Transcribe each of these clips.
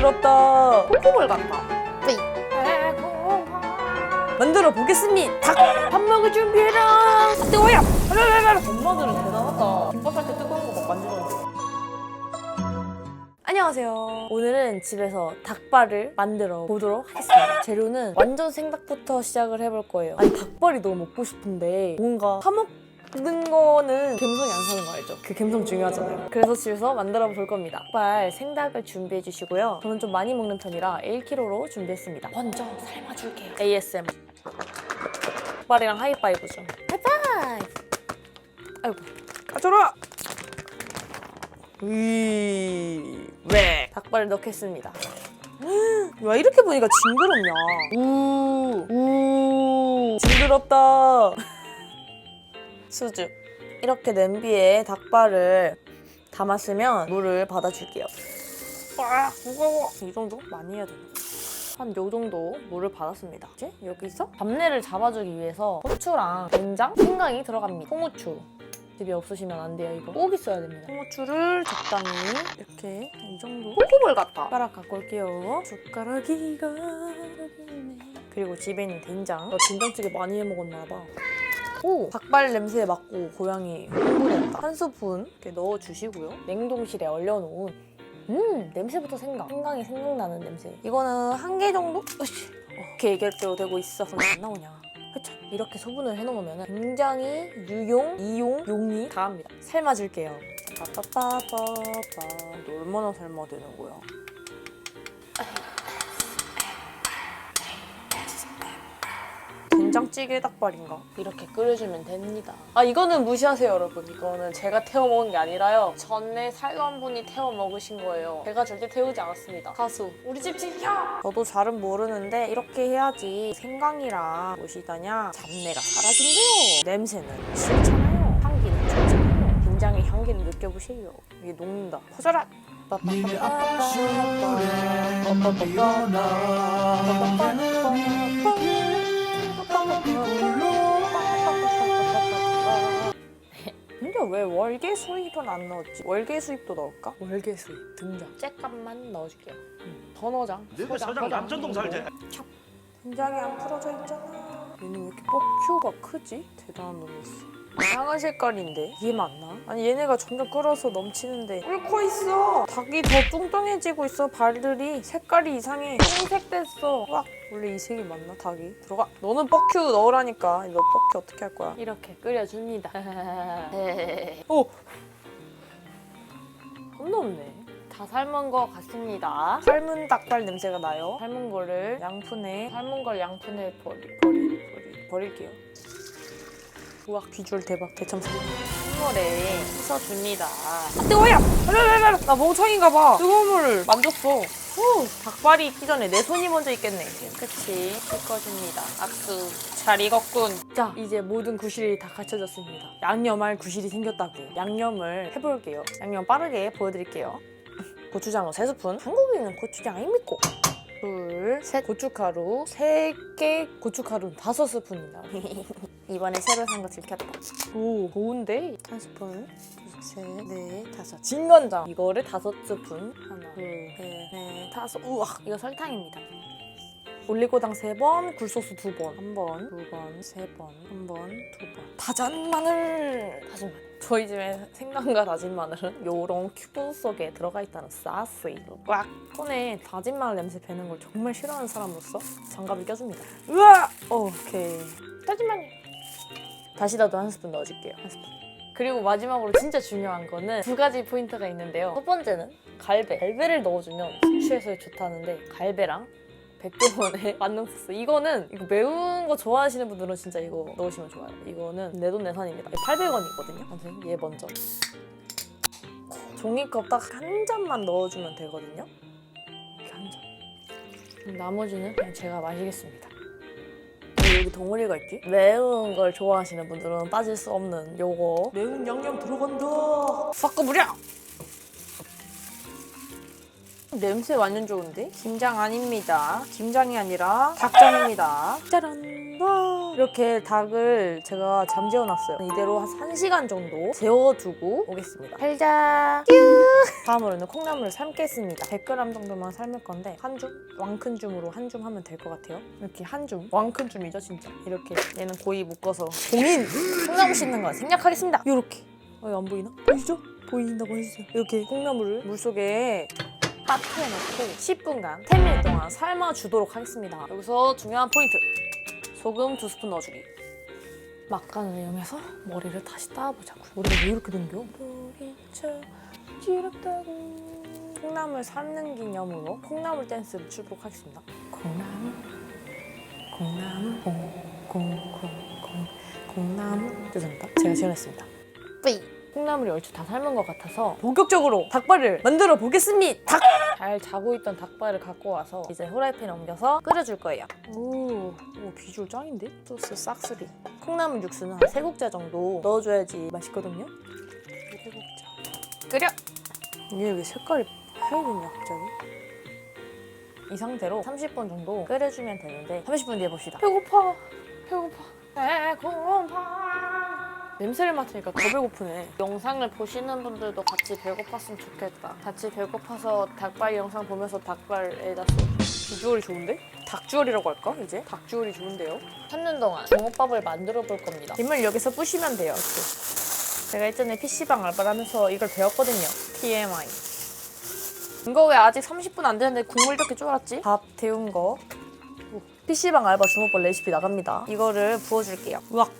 징그럽다. 코코볼 같다. 뿌이. 만들어 보겠습니다. 닭! 밥 먹을 준비해라. 뜨거워요. 엄마들은 대단하다. 김밥 할 때 뜨거운 거 막 만지는데. 안녕하세요. 오늘은 집에서 닭발을 만들어 보도록 하겠습니다. 재료는 완전 생닭부터 시작을 해볼 거예요. 아니 닭발이 너무 먹고 싶은데 뭔가 사먹 는 거는 감성이 안 사는 거 알죠? 그 감성 중요하잖아요. 그래서 집에서 만들어 볼 겁니다. 닭발 생닭을 준비해 주시고요. 저는 좀 많이 먹는 편이라 1kg로 준비했습니다. 먼저 삶아줄게요. ASM. 닭발이랑 하이파이브죠. 하이파이브! 아이고. 가져라! 위. 왜? 닭발을 넣겠습니다. 와 이렇게 보니까 징그럽냐? 우. 우. 징그럽다. 수주. 이렇게 냄비에 닭발을 담았으면 물을 받아줄게요. 아, 무거워. 이 정도 많이 해야 돼. 한요 정도 물을 받았습니다. 이제 여기서 잡내를 잡아주기 위해서 고추랑 된장, 생강이 들어갑니다. 홍후추. 집에 없으시면 안 돼요. 이거 꼭 있어야 됩니다. 홍후추를 적당히 이렇게 이 정도. 코코볼 같다. 숟가락 갖고 올게요. 숟가락이가. 그리고 집에 있는 된장. 너 된장찌개 많이 해 먹었나 봐. 오! 닭발 냄새에 맡고 고양이 흥분했다. 한 스푼 이렇게 넣어주시고요. 냉동실에 얼려놓은 음 냄새부터 생각. 생강이 생각나는 냄새. 이거는 한 개 정도? 으쌰. 어, 이렇게 얘기할 때도 되고 있어. 근데 안 나오냐. 그쵸? 이렇게 소분을 해놓으면 굉장히 유용, 이용, 용이 다합니다. 삶아줄게요. 빠빠빠빠빠. 너 얼마나 삶아야 되는 거야? 된장찌개 닭발인가? 이렇게 끓여주면 됩니다. 아 이거는 무시하세요 여러분. 이거는 제가 태워 먹은 게 아니라요. 전에 살던 분이 태워 먹으신 거예요. 제가 절대 태우지 않았습니다. 가수 우리 집 지켜! 저도 잘은 모르는데 이렇게 해야지 생강이랑 무엇이다냐 잡내가 사라진대요. 냄새는 싫잖아요. 향기는 좋잖아요. 된장의 향기를 느껴보세요. 이게 녹는다. 퍼져라! 니네 아빠 술에 비 근데 왜 월계 수입은 안 넣었지? 월계 수입도 넣을까? 월계 수입 등장. 쬐값만 넣어줄게요. 넣어장. 너희 서장 남천동 살지? 등장이 안 풀어져 있잖아. 얘는 왜 이렇게 뻑큐가 크지? 대단한 놈이었어. 이상한 색깔인데 이게 맞나? 아니 얘네가 점점 끓어서 넘치는데 끓고 있어. 닭이 더 뚱뚱해지고 있어. 발들이 색깔이 이상해. 흰색 됐어. 와 원래 이 색이 맞나 닭이? 들어가. 너는 뻑큐 넣으라니까. 너 뻑큐 어떻게 할 거야? 이렇게 끓여줍니다. 오. 겁나 없네. 다 삶은 것 같습니다. 삶은 닭발 냄새가 나요. 삶은 거를 양푼에 삶은 걸 양푼에 버리 버리 버리 버릴게요. 우와 비주얼 대박 대참사. 찬물에 씻어줍니다. 아, 뜨거워요. 나 멍청인가 봐. 뜨거운 물을 만졌어. 후, 닭발이 익기 전에 내 손이 먼저 익겠네. 깨끗이 씻어줍니다. 악수. 잘 익었군. 자, 이제 모든 구실이 다 갖춰졌습니다. 양념할 구실이 생겼다고요. 양념을 해볼게요. 양념 빠르게 보여드릴게요. 고추장을 3스푼. 한국인은 고추장 아닙니까? 둘, 셋. 고춧가루 세 개, 고춧가루 다섯 스푼이다. 이번에 새로 산 거 들켰다. 오, 좋은데? 한 스푼, 둘, 셋, 넷, 다섯. 진간장. 이거를 다섯 스푼. 하나, 둘, 셋, 넷, 다섯. 우와, 이거 설탕입니다. 올리고당 세 번, 굴소스 두 번. 한 번, 두 번, 세 번, 한 번, 두 번. 다진 마늘. 다진 마늘. 저희 집에 생강과 다진 마늘은 요런 큐브 속에 들어가 있다는 사스이로 꽉 손에 다진 마늘 냄새 배는 걸 정말 싫어하는 사람으로서 장갑을 껴줍니다. 우와! 오케이. 다진 마늘. 다시다도 한 스푼 넣어줄게요. 한 스푼. 그리고 마지막으로 진짜 중요한 거는 두 가지 포인트가 있는데요. 첫 번째는 갈배. 갈배를 넣어주면 숙취해소에 좋다는데 갈배랑 백종원의 만능 소스. 이거는 이거 매운 거 좋아하시는 분들은 진짜 이거 넣으시면 좋아요. 이거는 내 돈 내산입니다. 800원이거든요. 선생님, 얘 먼저. 종이컵 딱 한 잔만 넣어주면 되거든요. 이렇게 한 잔. 나머지는 그냥 제가 마시겠습니다. 왜 여기 덩어리가 있지? 매운 걸 좋아하시는 분들은 빠질 수 없는 요거. 매운 양념 들어간다. 섞어버려! 냄새 완전 좋은데? 김장 아닙니다. 김장이 아니라 닭장입니다. 짜란! 와! 이렇게 닭을 제가 잠재워 놨어요. 이대로 한 1시간 정도 재워두고 오겠습니다. 살자 뀨 다음으로는 콩나물을 삶겠습니다. 100g 정도만 삶을 건데 한 줌? 왕큰 줌으로 한 줌 하면 될 것 같아요. 이렇게 한 줌. 왕큰 줌이죠 진짜. 이렇게 얘는 고이 묶어서 공인 콩나물 씻는 거 생략하겠습니다. 이렇게. 어, 안 보이나? 보이죠? 보인다고 해주세요. 이렇게 콩나물을 물속에 빠트에 넣고 10분간 10일 동안 삶아주도록 하겠습니다. 여기서 중요한 포인트. 소금 두 스푼 넣어주기. 막간을 이용해서 머리를 다시 따보자고. 머리가 왜 이렇게 댕겨? 머리쳐 지럽다고. 콩나물 삶는 기념으로 콩나물 댄스를 추도록 하겠습니다. 콩나물, 콩나물, 콩, 콩, 콩, 콩, 콩나물. 죄송합니다. 제가 지어냈습니다. 뿌이. 콩나물이 얼추 다 삶은 것 같아서 본격적으로 닭발을 만들어 보겠습니다. 닭! 잘 자고 있던 닭발을 갖고 와서 이제 후라이팬에 옮겨서 끓여줄 거예요. 오, 오 비주얼 짱인데? 소스 싹쓸이. 콩나물 육수는 한 3국자 정도 넣어줘야지 맛있거든요. 3국자. 끓여! 얘 왜 색깔이 하얘졌냐 갑자기? 이 상태로 30분 정도 끓여주면 되는데 30분 뒤에 봅시다. 배고파. 배고파. 배고파. 냄새를 맡으니까 더 배고프네. 영상을 보시는 분들도 같이 배고팠으면 좋겠다. 같이 배고파서 닭발 영상 보면서 닭발에다 쏘. 비주얼이 좋은데? 닭주얼이라고 할까 이제? 닭주얼이 좋은데요? 찾는 동안 붕어밥을 만들어 볼 겁니다. 김을 여기서 부시면 돼요. 이렇게. 제가 예전에 PC방 알바를 하면서 이걸 배웠거든요. TMI. 이거 왜 아직 30분 안 되는데 국물 이렇게 쫄았지? 밥 데운 거. PC방 알바 주먹밥 레시피 나갑니다. 이거를 부어줄게요. 우악.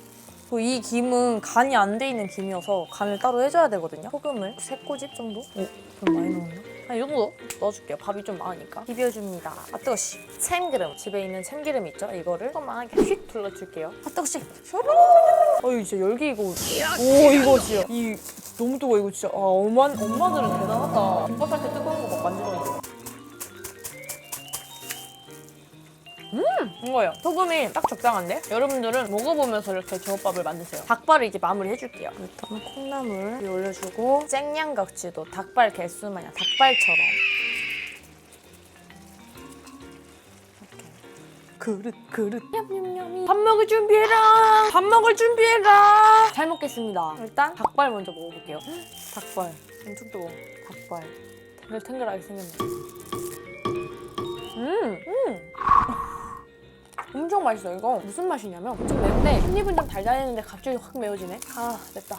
이 김은 간이 안 돼 있는 김이어서 간을 따로 해줘야 되거든요. 소금을 세 꼬집 정도? 오, 좀 많이 넣었나? 한 이 정도 넣어줄게요. 밥이 좀 많으니까. 비벼줍니다. 아 뜨거시. 참기름. 집에 있는 참기름 있죠? 이거를 조금만 이렇게 휙 둘러줄게요. 아 뜨거시. 슈루. 어이 진짜 열기 이거. 오 이거 진짜. 이 너무 뜨거워 이거 진짜. 아 엄마 엄마들은 대단하다. 김밥 할 때 뜨거운 거막 만들었 는데. 이거요. 소금이 딱 적당한데? 여러분들은 먹어보면서 이렇게 주먹밥을 만드세요. 닭발을 이제 마무리 해줄게요. 일단 콩나물 올려주고 생양각지도 닭발 개수 마냥 닭발처럼 이렇게. 그릇 그릇 냠냠냠이 밥 먹을 준비해라 밥 먹을 준비해라 잘 먹겠습니다 일단 닭발 먼저 먹어볼게요 닭발 엄청 뜨거워 닭발 탱글탱글하게 생겼네 음, 음. 엄청 맛있어요. 이거 무슨 맛이냐면 엄청 매운데 한 입은 좀 달달했는데 갑자기 확 매워지네. 아 맵다.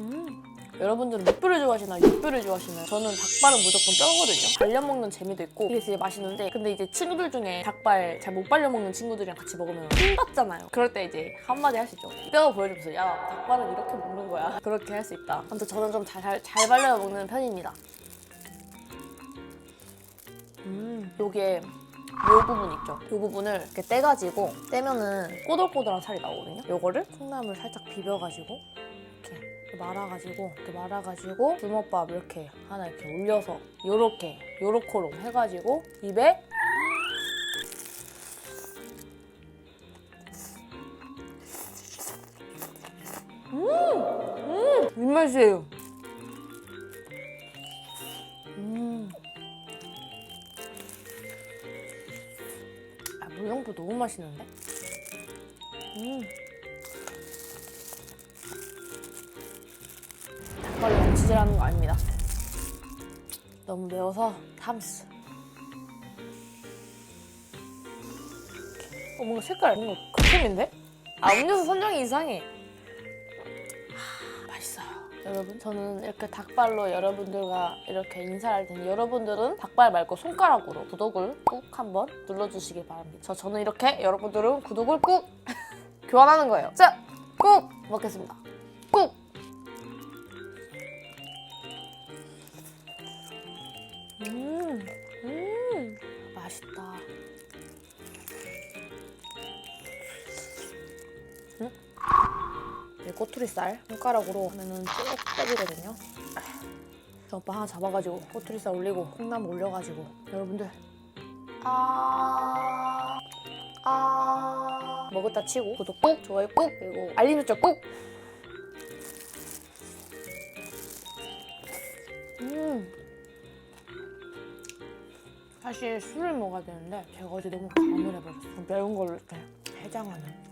음. 여러분들은 육뷰를 좋아하시나 육뷰를 좋아하시나요? 저는 닭발은 무조건 뼈거든요. 발려 먹는 재미도 있고 이게 되게 맛있는데 근데 이제 친구들 중에 닭발 잘 못 발려 먹는 친구들이랑 같이 먹으면 힘받잖아요. 그럴 때 이제 한마디 할 수 있죠. 뼈 보여주면서 야 닭발은 이렇게 먹는 거야. 그렇게 할 수 있다. 아무튼 저는 좀 잘 잘, 잘 발려 먹는 편입니다. 음, 요게 요 부분 있죠? 요 부분을 이렇게 떼가지고 떼면은 꼬들꼬들한 살이 나오거든요? 요거를 콩나물 살짝 비벼가지고 이렇게 말아가지고 이렇게 말아가지고 주먹밥 이렇게 하나 이렇게 올려서 요렇게 요렇게로 해가지고 입에 음! 음! 입맛이에요 맛있는데? 음. 닭발로 양치질하는 거 아닙니다. 너무 매워서 탐스. 어, 뭔가 색깔 뭔가 극혐인데? 아, 음료수 선정이 이상해. 여러분, 저는 이렇게 닭발로 여러분들과 이렇게 인사할 테니 여러분들은 닭발 말고 손가락으로 구독을 꾹 한번 눌러주시길 바랍니다. 저 저는 이렇게 여러분들은 구독을 꾹 교환하는 거예요. 자, 꾹 먹겠습니다. 꾹. 음, 음, 맛있다. 음? 이 꼬투리 살 손가락으로 하면은 쭉 떠지거든요. 저 오빠 하나 잡아가지고 꼬투리 살 올리고 콩나물 올려가지고 여러분들 아, 아 먹었다 치고 구독 꾹 좋아요 꾹 그리고 알림 설정 꾹. 음. 사실 술을 먹어야 되는데 제가 어제 너무 감을 해버렸어요. 매운 걸로 이렇게 해장하는.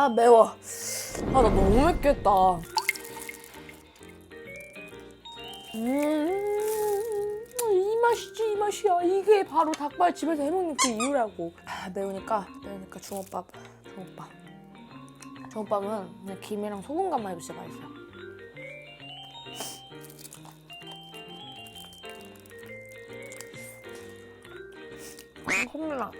아 매워. 아 나 너무 맵겠다. 음, 이 맛이지 이 맛이야. 이게 바로 닭발 집에서 해먹는 그 이유라고. 아, 매우니까 매우니까 중어밥, 중어밥. 중어밥은 그냥 김이랑 소금 간만 해도 진짜 맛있어요. 콧물 나.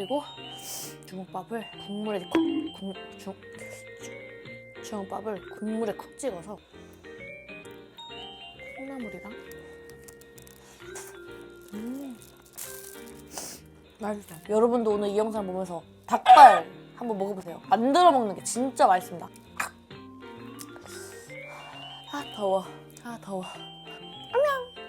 그리고 중국밥을 국물에 쿡, 국, 중, 중- 중국밥을 국물에 쿡 찍어서 콩나물이랑 음 맛있어요. 여러분도 오늘 이 영상 보면서 닭발 한번 먹어보세요. 만들어 먹는 게 진짜 맛있습니다. 아 더워. 아 더워.